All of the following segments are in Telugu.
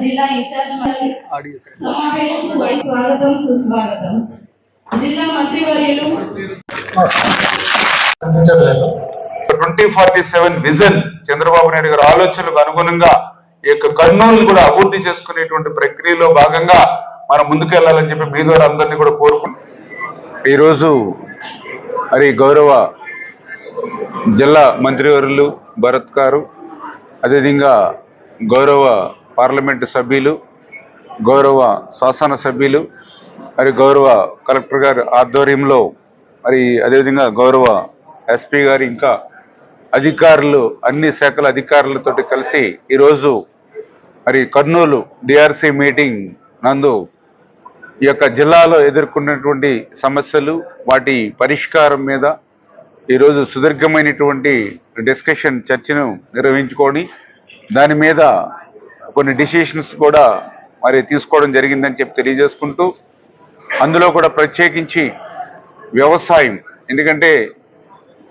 జిల్లా ఇన్ఛార్జ్ సమావేశంకు స్వాగతం సుస్వాగతం జిల్లా మంత్రివర్యులు twenty forty seven vision Chandrababu Naidu గారి ఆలోచనలకు అనుగుణంగా ఈ యొక్క కర్నూలు కూడా అభివృద్ధి చేసుకునేటువంటి ప్రక్రియలో భాగంగా మనం ముందుకెళ్ళాలని చెప్పి మీ ద్వారా అందరినీ కూడా కోరుకుంటున్నాం ఈరోజు మరి గౌరవ జిల్లా మంత్రివర్యులు భరత్ గారు అదేవిధంగా గౌరవ పార్లమెంటు సభ్యులు గౌరవ శాసన సభ్యులు మరి గౌరవ కలెక్టర్ గారి ఆధ్వర్యంలో మరి అదేవిధంగా గౌరవ ఎస్పీ గారు ఇంకా అధికారులు అన్ని శాఖల అధికారులతోటి కలిసి ఈరోజు మరి కర్నూలు డిఆర్సీ మీటింగ్ నందు ఈ యొక్క జిల్లాలో ఎదుర్కొన్నటువంటి సమస్యలు వాటి పరిష్కారం మీద ఈరోజు సుదీర్ఘమైనటువంటి డిస్కషన్ చర్చను నిర్వహించుకొని దాని మీద కొన్ని డిసిషన్స్ కూడా మరి తీసుకోవడం జరిగిందని చెప్పి తెలియజేసుకుంటూ అందులో కూడా ప్రత్యేకించి వ్యవసాయం ఎందుకంటే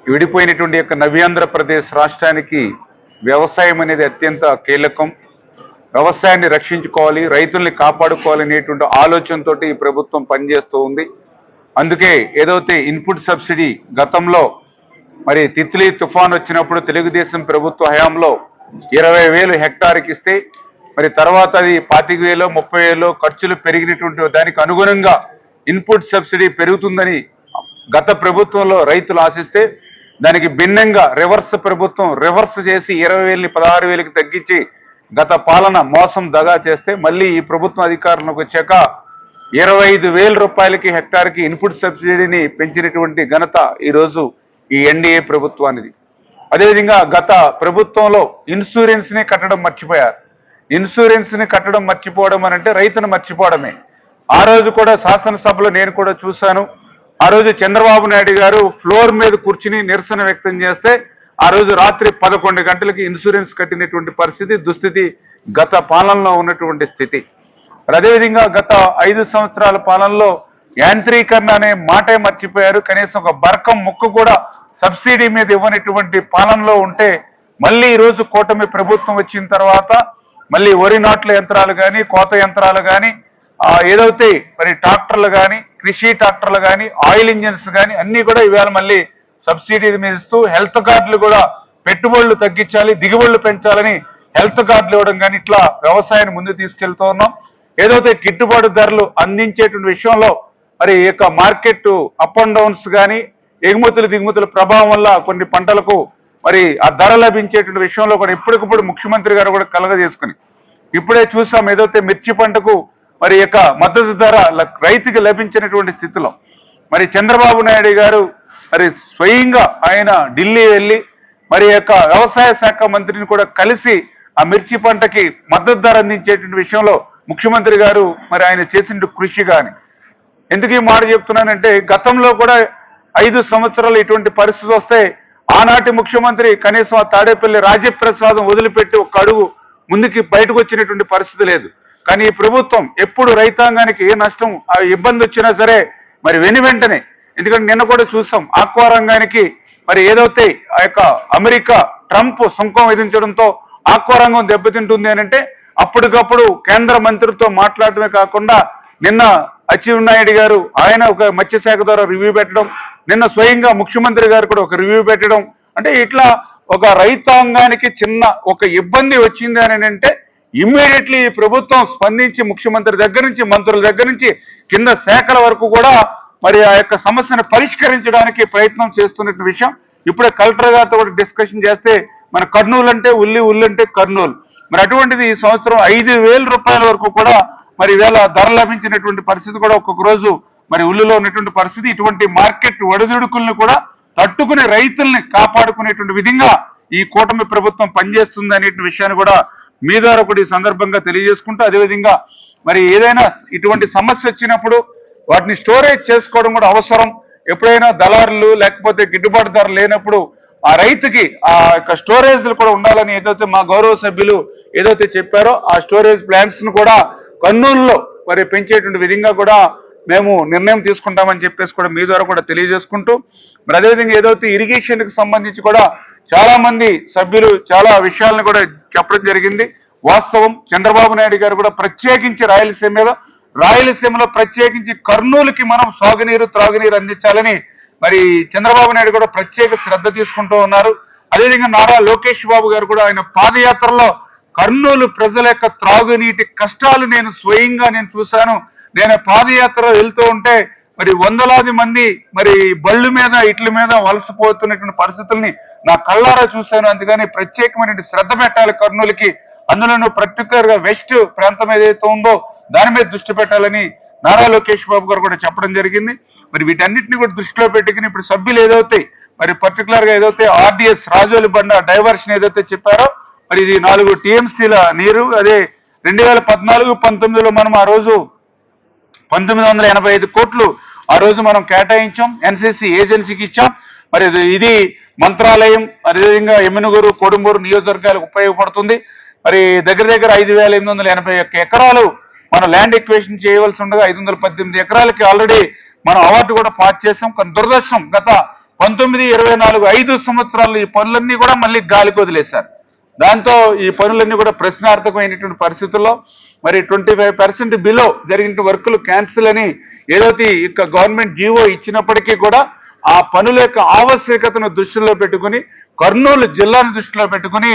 విడిపోయినటువంటి యొక్క నవ్యాంధ్రప్రదేశ్ రాష్ట్రానికి వ్యవసాయం అనేది అత్యంత కీలకం. వ్యవసాయాన్ని రక్షించుకోవాలి రైతుల్ని కాపాడుకోవాలి అనేటువంటి ఆలోచనతో ఈ ప్రభుత్వం పనిచేస్తూ ఉంది. అందుకే ఏదైతే ఇన్పుట్ సబ్సిడీ గతంలో మరి తిత్లీ తుఫాన్ వచ్చినప్పుడు తెలుగుదేశం ప్రభుత్వ హయాంలో ఇరవై వేలు హెక్టార్కి ఇస్తే మరి తర్వాత అది పాతిక వేలు ముప్పై వేలు ఖర్చులు పెరిగినటువంటి దానికి అనుగుణంగా ఇన్పుట్ సబ్సిడీ పెరుగుతుందని గత ప్రభుత్వంలో రైతులు ఆశిస్తే దానికి భిన్నంగా రివర్స్ ప్రభుత్వం రివర్స్ చేసి ఇరవై వేలని పదహారు వేలకి తగ్గించి గత పాలన మోసం దగా చేస్తే మళ్ళీ ఈ ప్రభుత్వం అధికారులకు వచ్చాక ఇరవై ఐదు వేల రూపాయలకి హెక్టార్కి ఇన్పుట్ సబ్సిడీని పెంచినటువంటి ఘనత ఈరోజు ఈ ఎన్డీఏ ప్రభుత్వానిది. అదేవిధంగా గత ప్రభుత్వంలో ఇన్సూరెన్స్ని కట్టడం మర్చిపోయారు. ఇన్సూరెన్స్ని కట్టడం మర్చిపోవడం అని అంటే రైతును మర్చిపోవడమే. ఆ రోజు కూడా శాసనసభలో నేను కూడా చూశాను. ఆ రోజు చంద్రబాబు నాయుడు గారు ఫ్లోర్ మీద కూర్చుని నిరసన వ్యక్తం చేస్తే ఆ రోజు రాత్రి పదకొండు గంటలకి ఇన్సూరెన్స్ కట్టినటువంటి పరిస్థితి దుస్థితి గత పాలనలో ఉన్నటువంటి స్థితి. అదేవిధంగా గత ఐదు సంవత్సరాల పాలనలో యాంత్రీకరణ అనే మాటే మర్చిపోయారు. కనీసం ఒక బర్కం ముక్కు కూడా సబ్సిడీ మీద ఇవ్వనటువంటి పాలనలో ఉంటే మళ్ళీ ఈరోజు కూటమి ప్రభుత్వం వచ్చిన తర్వాత మళ్ళీ వరి నాట్ల యంత్రాలు కానీ కోత యంత్రాలు కానీ ఏదైతే మరి ట్రాక్టర్లు కానీ కృషి ట్రాక్టర్లు కానీ ఆయిల్ ఇంజిన్స్ కానీ అన్నీ కూడా ఇవాళ మళ్ళీ సబ్సిడీ మీద ఇస్తూ హెల్త్ కార్డులు కూడా పెట్టుబడులు తగ్గించాలి దిగుబడులు పెంచాలని హెల్త్ కార్డులు ఇవ్వడం కానీ ఇట్లా వ్యవసాయాన్ని ముందు తీసుకెళ్తూ ఉన్నాం. ఏదైతే గిట్టుబాటు ధరలు అందించేటువంటి విషయంలో మరి ఈ యొక్క మార్కెట్ అప్ అండ్ డౌన్స్ కానీ ఎగుమతులు దిగుమతుల ప్రభావం వల్ల కొన్ని పంటలకు మరి ఆ ధర లభించేటువంటి విషయంలో కూడా ఇప్పటికిప్పుడు ముఖ్యమంత్రి గారు కూడా కలగజేసుకుని ఇప్పుడే చూసాం ఏదైతే మిర్చి పంటకు మరి యొక్క మద్దతు ధర ల- రైతుకి లభించినటువంటి స్థితిలో. మరి చంద్రబాబు నాయుడు గారు మరి స్వయంగా ఆయన ఢిల్లీ వెళ్ళి మరి యొక్క వ్యవసాయ శాఖ మంత్రిని కూడా కలిసి ఆ మిర్చి పంటకి మద్దతు ధర అందించేటువంటి విషయంలో ముఖ్యమంత్రి గారు మరి ఆయన చేసిన కృషి కానీ ఎందుకు ఈ మాట చెప్తున్నానంటే గతంలో కూడా ఐదు సంవత్సరాలు ఇటువంటి పరిస్థితి వస్తే ఆనాటి ముఖ్యమంత్రి కనీసం ఆ తాడేపల్లి రాజప్రసాదం వదిలిపెట్టి ఒక అడుగు ముందుకి బయటకు వచ్చినటువంటి పరిస్థితి లేదు. కానీ ఈ ప్రభుత్వం ఎప్పుడు రైతాంగానికి ఏ నష్టం ఆ ఇబ్బంది వచ్చినా సరే మరి వెను వెంటనే ఎందుకంటే నిన్న కూడా చూసాం ఆక్వా రంగానికి మరి ఏదైతే ఆ యొక్క అమెరికా ట్రంప్ సుంకం విధించడంతో ఆక్వా రంగం దెబ్బతింటుంది అని అంటే అప్పటికప్పుడు కేంద్ర మంత్రితో మాట్లాడటమే కాకుండా నిన్న అచ్చెన్నాయుడు గారు ఆయన ఒక మత్స్యశాఖ ద్వారా రివ్యూ పెట్టడం నిన్న స్వయంగా ముఖ్యమంత్రి గారు కూడా ఒక రివ్యూ పెట్టడం అంటే ఇట్లా ఒక రైతాంగానికి చిన్న ఒక ఇబ్బంది వచ్చింది అని అంటే ఇమ్మీడియట్లీ ప్రభుత్వం స్పందించి ముఖ్యమంత్రి దగ్గర నుంచి మంత్రుల దగ్గర నుంచి కింద శాఖల వరకు కూడా మరి ఆ యొక్క సమస్యను పరిష్కరించడానికి ప్రయత్నం చేస్తున్న విషయం. ఇప్పుడే కలెక్టర్ గారితో కూడా డిస్కషన్ చేస్తే మన కర్నూలు అంటే ఉల్లి ఉల్లి అంటే కర్నూలు. మరి అటువంటిది ఈ సంవత్సరం ఐదు వేల రూపాయల వరకు కూడా మరి వేళ ధర లభించినటువంటి పరిస్థితి కూడా ఒక్కొక్క రోజు మరి ఉల్లిలో ఉన్నటువంటి పరిస్థితి ఇటువంటి మార్కెట్ ఒడిదుడుకుల్ని కూడా తట్టుకునే రైతుల్ని కాపాడుకునేటువంటి విధంగా ఈ కూటమి ప్రభుత్వం పనిచేస్తుంది అనే విషయాన్ని కూడా మీ ద్వారా కూడా ఈ సందర్భంగా తెలియజేసుకుంటూ అదేవిధంగా మరి ఏదైనా ఇటువంటి సమస్య వచ్చినప్పుడు వాటిని స్టోరేజ్ చేసుకోవడం కూడా అవసరం. ఎప్పుడైనా దళారులు లేకపోతే గిట్టుబాటు ధర లేనప్పుడు ఆ రైతుకి ఆ యొక్క స్టోరేజ్లు కూడా ఉండాలని ఏదైతే మా గౌరవ సభ్యులు ఏదైతే చెప్పారో ఆ స్టోరేజ్ ప్లాంట్స్ను కూడా కర్నూలులో మరి పెంచేటువంటి విధంగా కూడా మేము నిర్ణయం తీసుకుంటామని చెప్పేసి కూడా మీ ద్వారా కూడా తెలియజేసుకుంటూ మరి అదేవిధంగా ఏదైతే ఇరిగేషన్కి సంబంధించి కూడా చాలా మంది సభ్యులు చాలా విషయాలను కూడా చెప్పడం జరిగింది. వాస్తవం చంద్రబాబు నాయుడు గారు కూడా ప్రత్యేకించి రాయలసీమ మీద రాయలసీమలో ప్రత్యేకించి కర్నూలుకి మనం సాగునీరు త్రాగునీరు అందించాలని మరి చంద్రబాబు నాయుడు కూడా ప్రత్యేక శ్రద్ధ తీసుకుంటూ ఉన్నారు. అదేవిధంగా నారా లోకేష్ బాబు గారు కూడా ఆయన పాదయాత్రలో కర్నూలు ప్రజల యొక్క త్రాగునీటి కష్టాలు నేను స్వయంగా నేను చూశాను. నేను పాదయాత్ర వెళ్తూ ఉంటే మరి వందలాది మంది మరి బళ్ళు మీద ఇట్ల మీద వలసపోతున్నటువంటి పరిస్థితుల్ని నా కళ్ళారా చూశాను. అందుకని ప్రత్యేకమైన శ్రద్ధ పెట్టాలి కర్నూలుకి. అందులోనూ పర్టికులర్గా వెస్ట్ ప్రాంతం ఏదైతే ఉందో దాని మీద దృష్టి పెట్టాలని నారా లోకేష్ బాబు గారు కూడా చెప్పడం జరిగింది. మరి వీటన్నిటిని కూడా దృష్టిలో పెట్టుకుని ఇప్పుడు సభ్యులు ఏదైతే మరి పర్టికులర్గా ఏదైతే ఆర్డిఎస్ రాజోలి బండ డైవర్షన్ ఏదైతే చెప్పారో మరి ఇది నాలుగు టీఎంసీల నీరు. అదే రెండు వేల పద్నాలుగు పంతొమ్మిదిలో మనం ఆ రోజు పంతొమ్మిది వందల ఎనభై ఐదు కోట్లు ఆ రోజు మనం కేటాయించాం ఎన్సీసీ ఏజెన్సీకి ఇచ్చాం. మరి ఇది- మంత్రాలయం అదేవిధంగా ఎమ్మెనుగూరు కొడుమూరు నియోజకవర్గాలకు ఉపయోగపడుతుంది. మరి దగ్గర దగ్గర ఐదు వేల ఎనిమిది వందల ఎనభై ఒక్క ఎకరాలు మనం ల్యాండ్ ఎక్వేషన్ చేయవలసి ఉండగా ఐదు వందల పద్దెనిమిది ఎకరాలకి ఆల్రెడీ మనం అవార్డు కూడా పాస్ చేసాం కానీ దురదృష్టం గత పంతొమ్మిది ఇరవై నాలుగు ఐదు సంవత్సరాలు ఈ పనులన్నీ కూడా మళ్ళీ గాలికి వదిలేశారు. దాంతో ఈ పనులన్నీ కూడా ప్రశ్నార్థకమైనటువంటి పరిస్థితుల్లో మరి ట్వంటీ ఫైవ్ పర్సెంట్ బిలో జరిగిన వర్కులు క్యాన్సిల్ అని ఏదైతే ఇక గవర్నమెంట్ జీవో ఇచ్చినప్పటికీ కూడా ఆ పనుల యొక్క ఆవశ్యకతను దృష్టిలో పెట్టుకుని కర్నూలు జిల్లాను దృష్టిలో పెట్టుకుని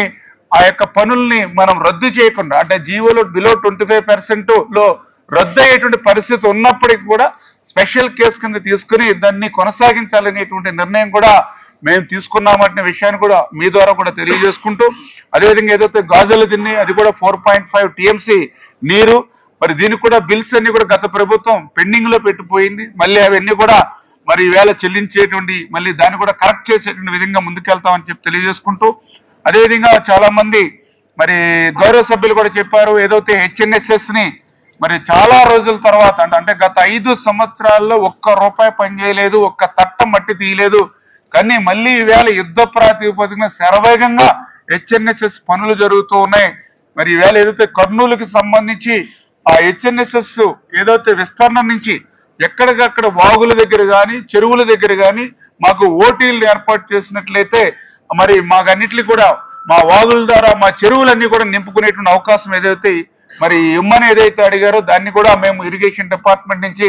ఆ యొక్క పనుల్ని మనం రద్దు చేయకుండా అంటే జీవోలో బిలో ట్వంటీ ఫైవ్ పర్సెంట్లో రద్దు అయ్యేటువంటి పరిస్థితి ఉన్నప్పటికీ కూడా స్పెషల్ కేసు కింద తీసుకుని దాన్ని కొనసాగించాలనేటువంటి నిర్ణయం కూడా మేము తీసుకున్నామనే విషయాన్ని కూడా మీ ద్వారా కూడా తెలియజేసుకుంటూ అదేవిధంగా ఏదైతే గాజులు తిని అది కూడా ఫోర్ పాయింట్ ఫైవ్ టీఎంసీ నీరు మరి దీనికి కూడా బిల్స్ అన్ని కూడా గత ప్రభుత్వం పెండింగ్లో పెట్టిపోయింది. మళ్ళీ అవన్నీ కూడా మరి ఈవేళ చెల్లించేటువంటి మళ్ళీ దాన్ని కూడా కరెక్ట్ చేసేటువంటి విధంగా ముందుకెళ్తామని చెప్పి తెలియజేసుకుంటూ అదేవిధంగా చాలా మంది మరి గౌరవ సభ్యులు కూడా చెప్పారు ఏదైతే హెచ్ఎన్ఎస్ఎస్ని మరి చాలా రోజుల తర్వాత అంటే అంటే గత ఐదు సంవత్సరాల్లో ఒక్క రూపాయి పనిచేయలేదు ఒక్క తట్ట మట్టి తీయలేదు కానీ మళ్ళీ ఈవేళ యుద్ధ ప్రాతిపదికన శరవేగంగా హెచ్ఎన్ఎస్ఎస్ పనులు జరుగుతూ ఉన్నాయి. మరి ఈవేళ ఏదైతే కర్నూలుకి సంబంధించి ఆ హెచ్ఎన్ఎస్ఎస్ ఏదైతే విస్తరణ నుంచి ఎక్కడికక్కడ వాగుల దగ్గర కానీ చెరువుల దగ్గర కానీ మాకు ఓటీలు ఏర్పాటు చేసినట్లయితే మరి మాకన్నిటి కూడా మా వాగుల ద్వారా మా చెరువులన్నీ కూడా నింపుకునేటువంటి అవకాశం ఏదైతే మరి ఇమ్మని ఏదైతే అడిగారో దాన్ని కూడా మేము ఇరిగేషన్ డిపార్ట్మెంట్ నుంచి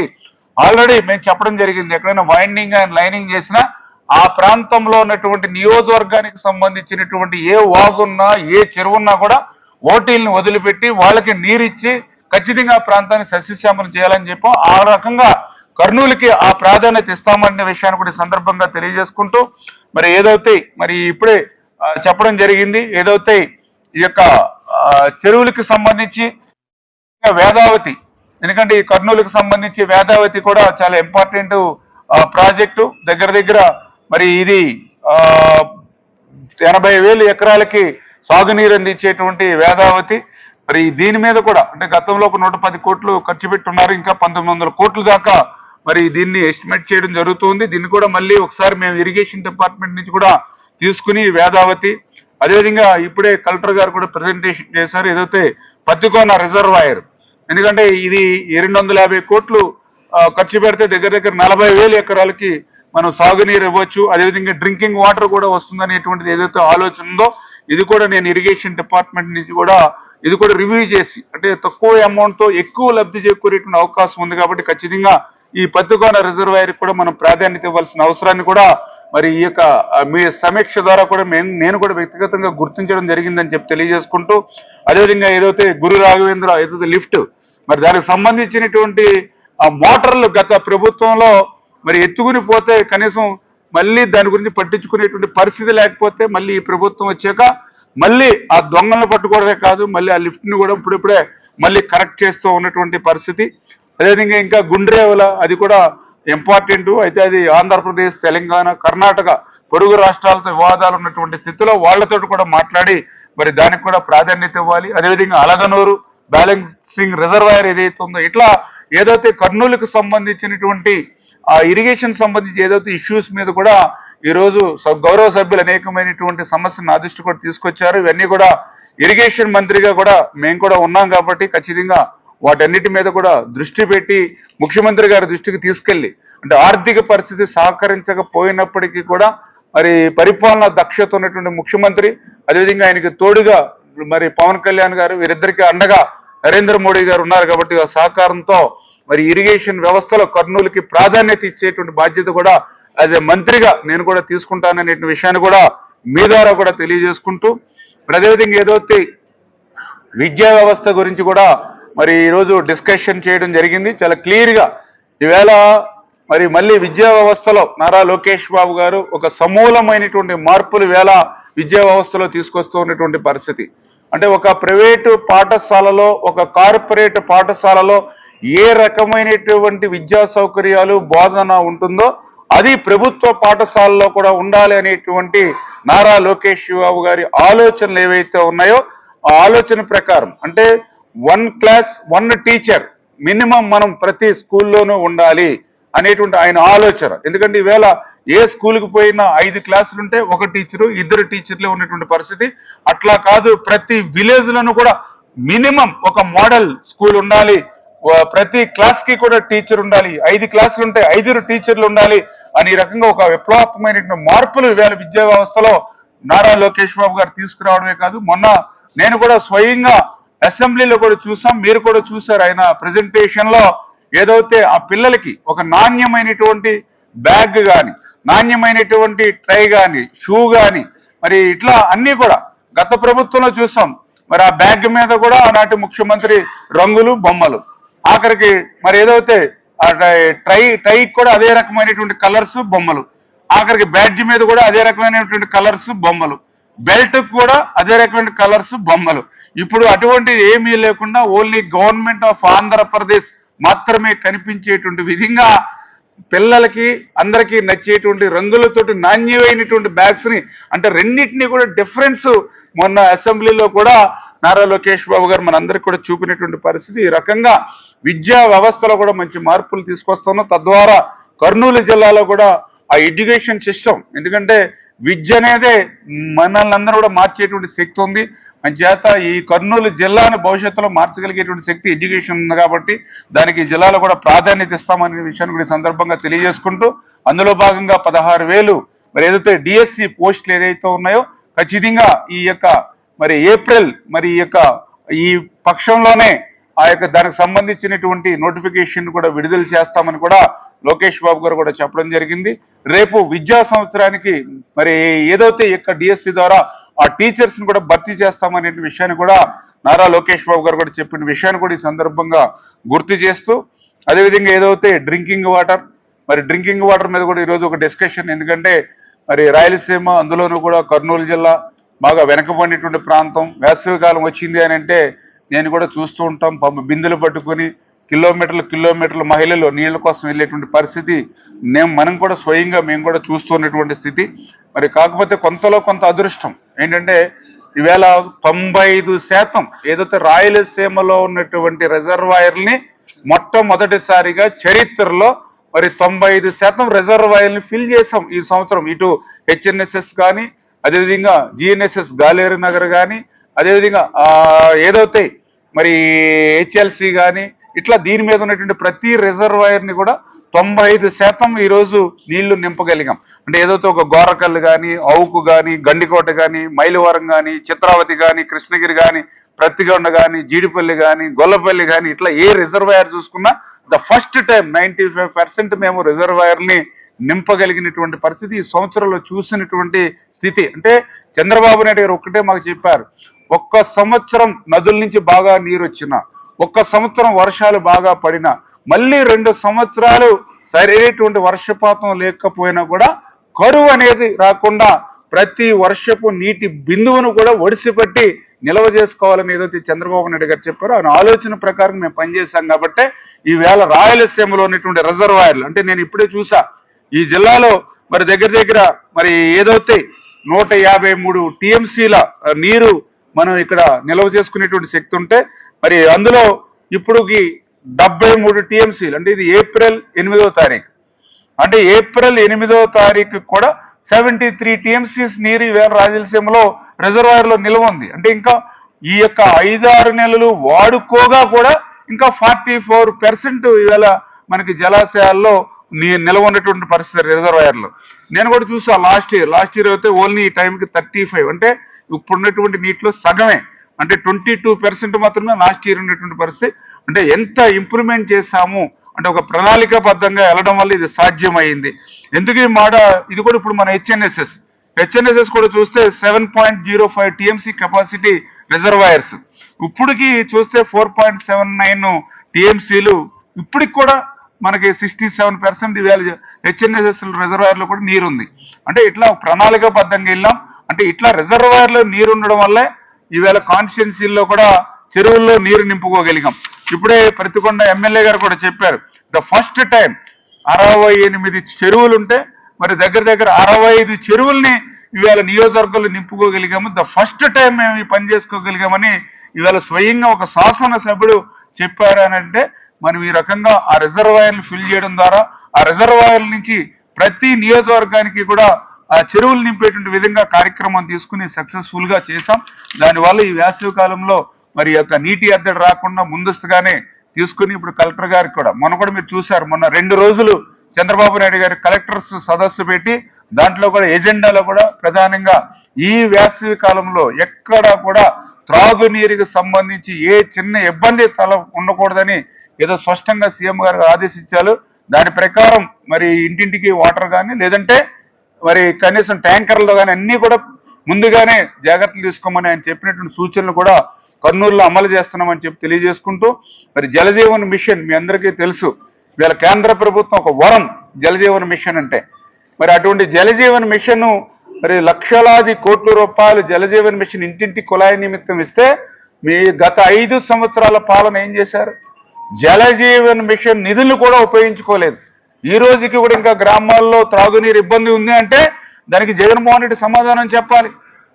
ఆల్రెడీ మేము చెప్పడం జరిగింది. ఎక్కడైనా వైండింగ్ అండ్ లైనింగ్ చేసినా ఆ ప్రాంతంలో ఉన్నటువంటి నియోజకవర్గానికి సంబంధించినటువంటి ఏ వాగున్నా ఏ చెరువున్నా కూడా ఓటీల్ని వదిలిపెట్టి వాళ్ళకి నీరిచ్చి ఖచ్చితంగా ఆ ప్రాంతాన్ని సస్యశ్యామలం చేయాలని చెప్పాం ఆ రకంగా కర్నూలుకి ఆ ప్రాధాన్యత ఇస్తామనే విషయాన్ని కూడా సందర్భంగా తెలియజేసుకుంటూ మరి ఏదైతే మరి ఇప్పుడే చెప్పడం జరిగింది ఏదైతే ఈ యొక్క చెరువులకి సంబంధించి వేదావతి ఎందుకంటే ఈ కర్నూలుకి సంబంధించి వేదావతి కూడా చాలా ఇంపార్టెంట్ ప్రాజెక్టు. దగ్గర దగ్గర మరి ఇది ఎనభై వేలు ఎకరాలకి సాగునీరు అందించేటువంటి వేదావతి. మరి దీని మీద కూడా అంటే గతంలో ఒక నూట పది కోట్లు ఖర్చు పెట్టున్నారు ఇంకా పంతొమ్మిది వందల కోట్ల దాకా మరి దీన్ని ఎస్టిమేట్ చేయడం జరుగుతుంది. దీన్ని కూడా మళ్ళీ ఒకసారి మేము ఇరిగేషన్ డిపార్ట్మెంట్ నుంచి కూడా తీసుకుని వేదావతి అదేవిధంగా ఇప్పుడే కలెక్టర్ గారు కూడా ప్రజెంటేషన్ చేశారు. ఏదైతే పత్తికోన రిజర్వాయర్ ఎందుకంటే ఇది రెండు వందల యాభై కోట్లు ఖర్చు పెడితే దగ్గర దగ్గర నలభై వేల ఎకరాలకి మనం సాగునీరు ఇవ్వచ్చు. అదేవిధంగా డ్రింకింగ్ వాటర్ కూడా వస్తుందనేటువంటిది ఏదైతే ఆలోచన ఉందో ఇది కూడా నేను ఇరిగేషన్ డిపార్ట్మెంట్ నుంచి కూడా ఇది కూడా రివ్యూ చేసి అంటే తక్కువ అమౌంట్తో ఎక్కువ లబ్ధి చేకూరేటువంటి అవకాశం ఉంది కాబట్టి ఖచ్చితంగా ఈ పత్తికోన రిజర్వాయర్ కూడా మనం ప్రాధాన్యత ఇవ్వాల్సిన అవసరాన్ని కూడా మరి ఈ యొక్క మీ సమీక్ష ద్వారా కూడా నేను కూడా వ్యక్తిగతంగా గుర్తించడం జరిగిందని చెప్పి తెలియజేసుకుంటూ అదేవిధంగా ఏదైతే గురు రాఘవేంద్ర ఏదైతే లిఫ్ట్ మరి దానికి సంబంధించినటువంటి ఆ మోటార్లు గత ప్రభుత్వంలో మరి ఎత్తుకుని పోతే కనీసం మళ్ళీ దాని గురించి పట్టించుకునేటువంటి పరిస్థితి లేకపోతే మళ్ళీ ఈ ప్రభుత్వం వచ్చాక మళ్ళీ ఆ దొంగలను పట్టుకోవడమే కాదు మళ్ళీ ఆ లిఫ్ట్ని కూడా ఇప్పుడిప్పుడే మళ్ళీ కరెక్ట్ చేస్తూ ఉన్నటువంటి పరిస్థితి. అదేవిధంగా ఇంకా గుండ్రేవల అది కూడా ఇంపార్టెంట్ అయితే అది ఆంధ్రప్రదేశ్ తెలంగాణ కర్ణాటక పొరుగు రాష్ట్రాలతో వివాదాలు ఉన్నటువంటి స్థితిలో వాళ్ళతో కూడా మాట్లాడి మరి దానికి కూడా ప్రాధాన్యత ఇవ్వాలి. అదేవిధంగా అలగనూరు బ్యాలెన్సింగ్ రిజర్వాయర్ ఏదైతే ఉందో ఇట్లా ఏదైతే కర్నూలుకు సంబంధించినటువంటి ఆ ఇరిగేషన్ సంబంధించి ఏదైతే ఇష్యూస్ మీద కూడా ఈరోజు గౌరవ సభ్యులు అనేకమైనటువంటి సమస్యను నా దృష్టి కూడా తీసుకొచ్చారు. ఇవన్నీ కూడా ఇరిగేషన్ మంత్రిగా కూడా మేము కూడా ఉన్నాం కాబట్టి ఖచ్చితంగా వాటన్నిటి మీద కూడా దృష్టి పెట్టి ముఖ్యమంత్రి గారి దృష్టికి తీసుకెళ్ళి అంటే ఆర్థిక పరిస్థితి సహకరించకపోయినప్పటికీ కూడా మరి పరిపాలన దక్షత ఉన్నటువంటి ముఖ్యమంత్రి అదేవిధంగా ఆయనకి తోడుగా మరి పవన్ కళ్యాణ్ గారు వీరిద్దరికి అండగా నరేంద్ర మోడీ గారు ఉన్నారు కాబట్టి ఆ సహకారంతో మరి ఇరిగేషన్ వ్యవస్థలో కర్నూలుకి ప్రాధాన్యత ఇచ్చేటువంటి బాధ్యత కూడా యాజ్ ఏ మంత్రిగా నేను కూడా తీసుకుంటాననే విషయాన్ని కూడా మీ ద్వారా కూడా తెలియజేసుకుంటూ అదేవిధంగా ఏదైతే విద్యా వ్యవస్థ గురించి కూడా మరి ఈరోజు డిస్కషన్ చేయడం జరిగింది. చాలా క్లియర్గా ఈవేళ మరి మళ్ళీ విద్యా వ్యవస్థలో నారా లోకేష్ బాబు గారు ఒక సమూలమైనటువంటి మార్పులు వేళ విద్యా వ్యవస్థలో తీసుకొస్తూ ఉన్నటువంటి పరిస్థితి. అంటే ఒక ప్రైవేటు పాఠశాలలో ఒక కార్పొరేట్ పాఠశాలలో ఏ రకమైనటువంటి విద్యా సౌకర్యాలు బోధన ఉంటుందో అది ప్రభుత్వ పాఠశాలలో కూడా ఉండాలి అనేటువంటి నారా లోకేష్ బాబు గారి ఆలోచనలు ఏవైతే ఉన్నాయో ఆ ఆలోచన ప్రకారం. అంటే one class one teacher minimum మనం ప్రతి స్కూల్లోనూ ఉండాలి అనేటువంటి ఆయన ఆలోచన. ఎందుకంటే ఈవేళ ఏ స్కూల్కి పోయినా ఐదు క్లాసులు ఉంటే ఒక టీచరు ఇద్దరు టీచర్లే ఉన్నటువంటి పరిస్థితి. అట్లా కాదు ప్రతి విలేజ్లను కూడా మినిమం ఒక మోడల్ స్కూల్ ఉండాలి. ప్రతి క్లాస్కి కూడా టీచర్ ఉండాలి. ఐదు క్లాసులు ఉంటే ఐదుగురు టీచర్లు ఉండాలి అని రకంగా ఒక విప్లవాత్మకమైనటువంటి మార్పులు ఇవాళ విద్యా వ్యవస్థలో నారా లోకేష్ బాబు గారు తీసుకురావడమే కాదు మొన్న నేను కూడా స్వయంగా అసెంబ్లీలో కూడా చూసాం మీరు కూడా చూసారు ఆయన ప్రజెంటేషన్లో ఏదైతే ఆ పిల్లలకి ఒక నాణ్యమైనటువంటి బ్యాగ్ కానీ నాణ్యమైనటువంటి ట్రై కానీ షూ కానీ మరి ఇట్లా అన్ని కూడా గత ప్రభుత్వంలో చూసాం. మరి ఆ బ్యాగ్ మీద కూడా ఆనాటి ముఖ్యమంత్రి రంగులు బొమ్మలు. ఆఖరికి మరి ఏదైతే ఆ ట్రై ట్రై కూడా అదే రకమైనటువంటి కలర్స్ బొమ్మలు. ఆఖరికి బ్యాడ్జ్ మీద కూడా అదే రకమైనటువంటి కలర్స్ బొమ్మలు. బెల్ట్ కూడా అదే రకమైన కలర్స్ బొమ్మలు. ఇప్పుడు అటువంటిది ఏమీ లేకుండా ఓన్లీ గవర్నమెంట్ ఆఫ్ ఆంధ్రప్రదేశ్ మాత్రమే కనిపించేటువంటి విధంగా పిల్లలకి అందరికీ నచ్చేటువంటి రంగులతోటి నాణ్యమైనటువంటి బ్యాగ్స్ని అంటే రెండింటిని కూడా డిఫరెన్స్ మొన్న అసెంబ్లీలో కూడా నారా లోకేష్ బాబు గారు మనందరికి కూడా చూపినటువంటి పరిస్థితి. ఈ రకంగా విద్యా వ్యవస్థలో కూడా మంచి మార్పులు తీసుకొస్తున్నాం. తద్వారా కర్నూలు జిల్లాలో కూడా ఆ ఎడ్యుకేషన్ సిస్టమ్ ఎందుకంటే విద్య అనేదే మనల్ని అందరూ కూడా మార్చేటువంటి శక్తి ఉంది. చేత ఈ కర్నూలు జిల్లాను భవిష్యత్తులో మార్చగలిగేటువంటి శక్తి ఎడ్యుకేషన్ ఉంది కాబట్టి దానికి జిల్లాలో కూడా ప్రాధాన్యత ఇస్తామనే విషయాన్ని కూడా ఈ సందర్భంగా తెలియజేసుకుంటూ అందులో భాగంగా పదహారు వేలు మరి ఏదైతే డిఎస్సి పోస్టులు ఏదైతే ఉన్నాయో ఖచ్చితంగా ఈ యొక్క మరి ఏప్రిల్ మరి ఈ యొక్క ఈ పక్షంలోనే ఆ యొక్క దానికి సంబంధించినటువంటి నోటిఫికేషన్ కూడా విడుదల చేస్తామని కూడా లోకేష్ బాబు గారు కూడా చెప్పడం జరిగింది. రేపు విద్యా సంవత్సరానికి మరి ఏదైతే ఈ యొక్క డిఎస్సి ద్వారా ఆ టీచర్స్ని కూడా భర్తీ చేస్తామనే విషయాన్ని కూడా నారా లోకేష్ బాబు గారు కూడా చెప్పిన విషయాన్ని కూడా ఈ సందర్భంగా గుర్తు చేస్తూ అదేవిధంగా ఏదైతే డ్రింకింగ్ వాటర్ మరి డ్రింకింగ్ వాటర్ మీద కూడా ఈరోజు ఒక డిస్కషన్ ఎందుకంటే మరి రాయలసీమ అందులోనూ కూడా కర్నూలు జిల్లా బాగా వెనకబడినటువంటి ప్రాంతం. వేసవికాలం వచ్చింది అని అంటే నేను కూడా చూస్తూ ఉంటాం పాపం బిందెలు పట్టుకొని కిలోమీటర్లు కిలోమీటర్లు మహిళలు నీళ్ళ కోసం వెళ్ళేటువంటి పరిస్థితి మేము మనం కూడా స్వయంగా మేము కూడా చూస్తున్నటువంటి స్థితి. మరి కాకపోతే కొంతలో కొంత అదృష్టం. ఏంటంటే ఈవేళ తొంభై ఐదు శాతం ఏదైతే రాయలసీమలో ఉన్నటువంటి రిజర్వాయర్ని మొట్టమొదటిసారిగా చరిత్రలో మరి తొంభై ఐదు శాతం రిజర్వాయర్ని ఫిల్ చేసాం ఈ సంవత్సరం. ఇటు హెచ్ఎన్ఎస్ఎస్ కానీ అదేవిధంగా జిఎన్ఎస్ఎస్ గాలేరు నగర్ కానీ అదేవిధంగా ఏదైతే మరి హెచ్ఎల్సి కానీ ఇట్లా దీని మీద ఉన్నటువంటి ప్రతి రిజర్వాయర్ని కూడా తొంభై ఐదు శాతం ఈరోజు నీళ్ళు నింపగలిగాం. అంటే ఏదైతే ఒక గోరకల్లు కానీ అవుకు కానీ గండికోట కానీ మైలవరం కానీ చిత్రావతి కానీ కృష్ణగిరి కానీ ప్రత్తిగొండ కానీ జీడిపల్లి కానీ గొల్లపల్లి కానీ ఇట్లా ఏ రిజర్వాయర్ చూసుకున్నా the first time ninety five percent మేము రిజర్వాయర్ని నింపగలిగినటువంటి పరిస్థితి ఈ సంవత్సరంలో చూసినటువంటి స్థితి. అంటే చంద్రబాబు నాయుడు గారు ఒక్కటే మాకు చెప్పారు ఒక్క సంవత్సరం నదుల నుంచి బాగా నీరు వచ్చినా ఒక్క సంవత్సరం వర్షాలు బాగా పడినా మళ్ళీ రెండు సంవత్సరాలు సరైనటువంటి వర్షపాతం లేకపోయినా కూడా కరువు అనేది రాకుండా ప్రతి వర్షపు నీటి బిందువును కూడా ఒడిసిపెట్టి నిల్వ చేసుకోవాలని ఏదైతే చంద్రబాబు నాయుడు గారు చెప్పారో ఆయన ఆలోచన ప్రకారం మేము పనిచేశాం కాబట్టి ఈవేళ రాయలసీమలో ఉన్నటువంటి రిజర్వాయర్లు అంటే నేను ఇప్పుడే చూసా ఈ జిల్లాలో మరి దగ్గర దగ్గర మరి ఏదైతే నూట యాభై మూడు టీఎంసీల నీరు మనం ఇక్కడ నిల్వ చేసుకునేటువంటి శక్తి ఉంటే మరి అందులో ఇప్పుడుకి డెబ్బై మూడు టీఎంసీలు అంటే ఇది ఏప్రిల్ ఎనిమిదో తారీఖు. అంటే ఏప్రిల్ ఎనిమిదో తారీఖు కూడా సెవెంటీ త్రీ టీఎంసీస్ నీరు ఈవేళ రాయలసీమలో రిజర్వాయర్లో నిల్వ ఉంది. అంటే ఇంకా ఈ యొక్క ఐదారు నెలలు వాడుకోగా కూడా ఇంకా ఫార్టీ ఫోర్ పర్సెంట్ ఇవాళ మనకి జలాశయాల్లో నిల్వ ఉన్నటువంటి పరిస్థితి రిజర్వాయర్లు. నేను కూడా చూసా లాస్ట్ ఇయర్ లాస్ట్ ఇయర్ అయితే ఓన్లీ ఈ టైంకి థర్టీ ఫైవ్. అంటే ఇప్పుడున్నటువంటి నీటిలో సగమే. అంటే ట్వంటీ టూ పర్సెంట్ మాత్రమే లాస్ట్ ఇయర్ ఉన్నటువంటి పరిస్థితి. అంటే ఎంత ఇంప్రూవ్మెంట్ చేశాము? అంటే ఒక ప్రణాళికాబద్ధంగా వెళ్ళడం వల్ల ఇది సాధ్యమైంది. ఎందుకు ఈ మాట? ఇది కూడా ఇప్పుడు మన హెచ్ఎన్ఎస్ఎస్. హెచ్ఎన్ఎస్ఎస్ కూడా చూస్తే seven point zero five TMC capacity reservoirs. ఇప్పటికి చూస్తే ఫోర్ పాయింట్ సెవెన్ నైన్ టిఎంసీలు. ఇప్పటికి కూడా మనకి సిక్స్టీ సెవెన్ పర్సెంట్ ఇవాళ హెచ్ఎన్ఎస్ఎస్ రిజర్వాయర్లో కూడా నీరు ఉంది అంటే ఇట్లా ప్రణాళికాబద్ధంగా వెళ్ళాం. అంటే ఇట్లా రిజర్వాయర్లో నీరు ఉండడం వల్లే ఈవేళ కాన్స్టిట్యున్సీల్లో కూడా చెరువుల్లో నీరు నింపుకోగలిగాం. ఇప్పుడే ప్రతికొండ ఎమ్మెల్యే గారు కూడా చెప్పారు ద ఫస్ట్ టైం అరవై ఎనిమిది చెరువులు ఉంటే మరి దగ్గర దగ్గర అరవై ఐదు చెరువుల్ని ఇవాళ నియోజకవర్గంలో నింపుకోగలిగాము. ద ఫస్ట్ టైం మేము ఈ పని చేసుకోగలిగామని ఇవాళ స్వయంగా ఒక శాసన సభ్యుడు చెప్పారు అని అంటే మనం ఈ రకంగా ఆ రిజర్వాయర్లు ఫిల్ చేయడం ద్వారా ఆ రిజర్వాయర్ల నుంచి ప్రతి నియోజకవర్గానికి కూడా చెరువులు నింపేటువంటి విధంగా కార్యక్రమం తీసుకుని సక్సెస్ఫుల్గా చేశాం. దానివల్ల ఈ వేసవి కాలంలో మరి యొక్క నీటి ఎద్దడి రాకుండా ముందస్తుగానే తీసుకుని ఇప్పుడు కలెక్టర్ గారికి కూడా మొన్న కూడా మీరు చూశారు మొన్న రెండు రోజులు చంద్రబాబు నాయుడు గారి కలెక్టర్స్ సదస్సు పెట్టి దాంట్లో కూడా ఎజెండాలో కూడా ప్రధానంగా ఈ వేసవి కాలంలో ఎక్కడా కూడా త్రాగునీరుకి సంబంధించి ఏ చిన్న ఇబ్బంది తల ఉండకూడదని ఏదో స్పష్టంగా సీఎం గారు ఆదేశించారు. దాని ప్రకారం మరి ఇంటింటికి వాటర్ కానీ లేదంటే మరి కనీసం ట్యాంకర్లతో కానీ అన్ని కూడా ముందుగానే జాగ్రత్తలు తీసుకోమని ఆయన చెప్పినటువంటి సూచనలు కూడా కర్నూలులో అమలు చేస్తున్నామని చెప్పి తెలియజేసుకుంటూ మరి జలజీవన్ మిషన్ మీ అందరికీ తెలుసు. వీళ్ళ కేంద్ర ప్రభుత్వం ఒక వరం జలజీవన్ మిషన్ అంటే. మరి అటువంటి జలజీవన్ మిషన్ మరి లక్షలాది కోట్ల రూపాయలు జలజీవన్ మిషన్ ఇంటింటి కుళాయి నిమిత్తం ఇస్తే మీ గత ఐదు సంవత్సరాల పాలన ఏం చేశారు? జలజీవన్ మిషన్ నిధులు కూడా ఉపయోగించుకోలేదు. ఈ రోజుకి కూడా ఇంకా గ్రామాల్లో త్రాగునీరు ఇబ్బంది ఉంది అంటే దానికి జగన్మోహన్ రెడ్డి సమాధానం చెప్పాలి.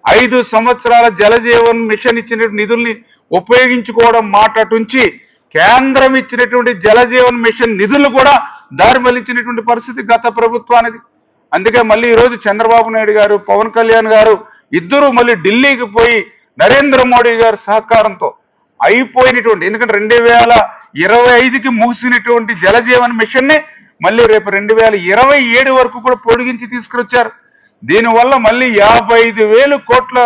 ఐదు సంవత్సరాల జలజీవన్ మిషన్ ఇచ్చిన నిధుల్ని ఉపయోగించుకోవడం మాటటుంచి కేంద్రం ఇచ్చినటువంటి జలజీవన్ మిషన్ నిధులు కూడా దారి మళ్ళించినటువంటి పరిస్థితి గత ప్రభుత్వానికి అందుకే మళ్ళీ ఈరోజు చంద్రబాబు నాయుడు గారు పవన్ కళ్యాణ్ గారు ఇద్దరు మళ్ళీ ఢిల్లీకి పోయి నరేంద్ర మోడీ గారి సహకారంతో అయిపోయినటువంటి ఎందుకంటే రెండు వేల ఇరవై ఐదుకి ముగిసినటువంటి జలజీవన్ మిషన్ని మళ్ళీ రేపు రెండు వేల ఇరవై ఏడు వరకు కూడా పొడిగించి తీసుకొచ్చారు దీనివల్ల మళ్ళీ యాభై ఐదు వేలు కోట్ల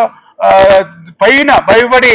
పైన భయపడి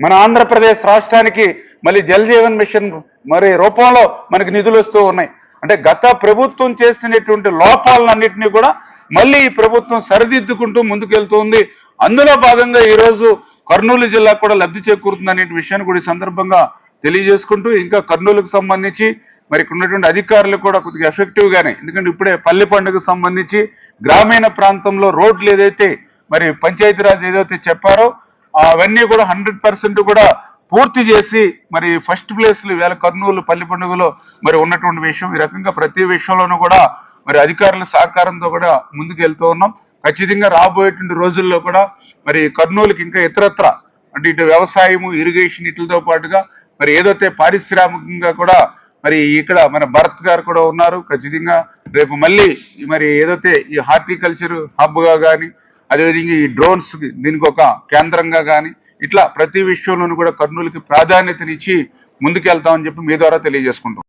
మన ఆంధ్రప్రదేశ్ రాష్ట్రానికి మళ్ళీ జలజీవన్ మిషన్ మరి రూపంలో మనకి నిధులు వస్తూ ఉన్నాయి. అంటే గత ప్రభుత్వం చేసినటువంటి లోపాలన్నింటినీ కూడా మళ్ళీ ఈ ప్రభుత్వం సరిదిద్దుకుంటూ ముందుకెళ్తుంది. అందులో భాగంగా ఈరోజు కర్నూలు జిల్లా కూడా లబ్ధి చేకూరుతుంది అనే విషయాన్ని కూడా ఈ సందర్భంగా తెలియజేసుకుంటూ ఇంకా కర్నూలుకు సంబంధించి మరి ఇక్కడ ఉన్నటువంటి అధికారులు కూడా కొద్దిగా ఎఫెక్టివ్ గానే. ఎందుకంటే ఇప్పుడే పల్లె పండుగకు సంబంధించి గ్రామీణ ప్రాంతంలో రోడ్లు ఏదైతే మరి పంచాయతీరాజ్ ఏదైతే చెప్పారో అవన్నీ కూడా హండ్రెడ్ పర్సెంట్ కూడా పూర్తి చేసి మరి ఫస్ట్ ప్లేస్ వేల కర్నూలు పల్లి పండుగలో మరి ఉన్నటువంటి విషయం. ఈ రకంగా ప్రతి విషయంలోనూ కూడా మరి అధికారుల సహకారంతో కూడా ముందుకు వెళ్తూ ఉన్నాం. ఖచ్చితంగా రాబోయేటువంటి రోజుల్లో కూడా మరి కర్నూలుకి ఇంకా ఇతరత్ర అంటే ఇటు వ్యవసాయము ఇరిగేషన్ ఇట్లతో పాటుగా మరి ఏదైతే పారిశ్రామికంగా కూడా మరి ఇక్కడ మన భరత్ గారు కూడా ఉన్నారు. ఖచ్చితంగా రేపు మళ్ళీ మరి ఏదైతే ఈ హార్టికల్చర్ హబ్గా కానీ అదేవిధంగా ఈ డ్రోన్స్ దీనికి ఒక కేంద్రంగా కానీ ఇట్లా ప్రతి విషయంలోనూ కూడా కర్నూలుకి ప్రాధాన్యతనిచ్చి ముందుకెళ్తామని చెప్పి మీ ద్వారా తెలియజేసుకుంటాం